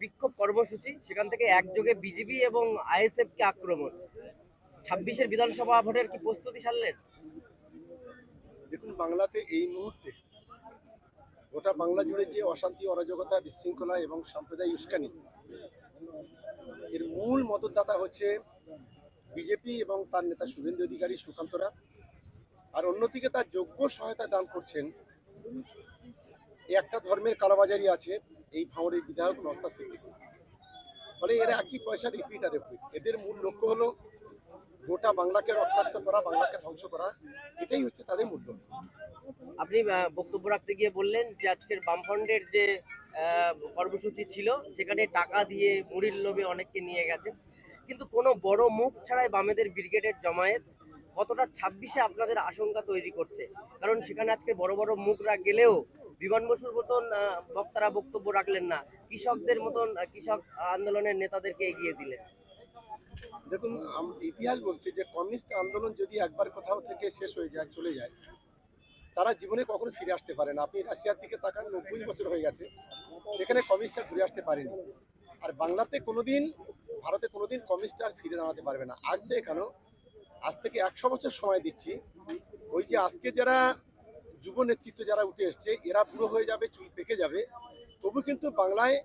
বিক্ষোভ কর্মসূচি, সেখান থেকে একযোগে বিজেপি এবং আইএসএফ কে আক্রমণ। ছাব্বিশের বিধানসভা ভোটের কি প্রস্তুতি সারলেন? দেখুন, বাংলাতে এই মুহূর্তে গোটা বাংলা জুড়ে যে অশান্তি, অরাজকতা, বিশৃঙ্খলা এবং সাম্প্রদায়িক উস্কানি, এর মূল মদতদাতা হচ্ছে বিজেপি এবং তার নেতা শুভেন্দু অধিকারী সুকান্তরা আর অন্যদিকে তার যোগ্য সহায়তা দান করছেন একটা ধর্মের কালোবাজারি আছে। এই ভাঙড়ের বিধায়ক নস্তা সিদ্দিকী। ফলে এরা একই পয়সা রিপিট আর রিপিট এদের মূল লক্ষ্য হলো গোটা বাংলাকে রক্তাক্ত করা, বাংলাকে ধ্বংস করা, এটাই হচ্ছে তাদের মূল লক্ষ্য। আপনি বক্তব্য রাখতে গিয়ে বললেন যে আজকের বামফ্রন্টের যে কর্মসূচি ছিল, সেখানে টাকা দিয়ে মুড়ির লোভে অনেককে নিয়ে গেছে। কিন্তু কোনো বড় মুখ ছাড়াই বামেদের ব্রিগেডের জমায়েত কতটা ছাব্বিশে আপনাদের আশঙ্কা তৈরি করছে? কারণ সেখানে আজকে বড় বড় মুখরা গেলেও বিমান বসুর মতন বক্তারা বক্তব্য রাখলেন না। কৃষকদের মতন কৃষক আন্দোলনের নেতাদেরকে এগিয়ে দিলেন। দেখুন ইতিহাস বলছে যে, কমিউনিস্ট আন্দোলন যদি একবার কোথাও থেকে শেষ হয়ে যায়, চলে যায়, তারা জীবনে কখনো ফিরে আসতে পারে না। আপনি রাশিয়ার দিকে তাকান, নব্বই বছর হয়ে গেছে, সেখানে কমিউনিস্টরা ঘুরে আসতে পারেনি। আর বাংলাতে কোনোদিন, ভারতে কোনোদিন কমিউনিস্ট আর ফিরে দাঁড়াতে পারবে না। আজ থেকে কেন? আজ থেকে একশো বছর সময় দিচ্ছি। ওই যে আজকে যারা যুব নেতৃত্ব যারা উঠে এসছে, এরা বুড়ো হয়ে যাবে, চুল পেকে যাবে। তবু কিন্তু বাংলায়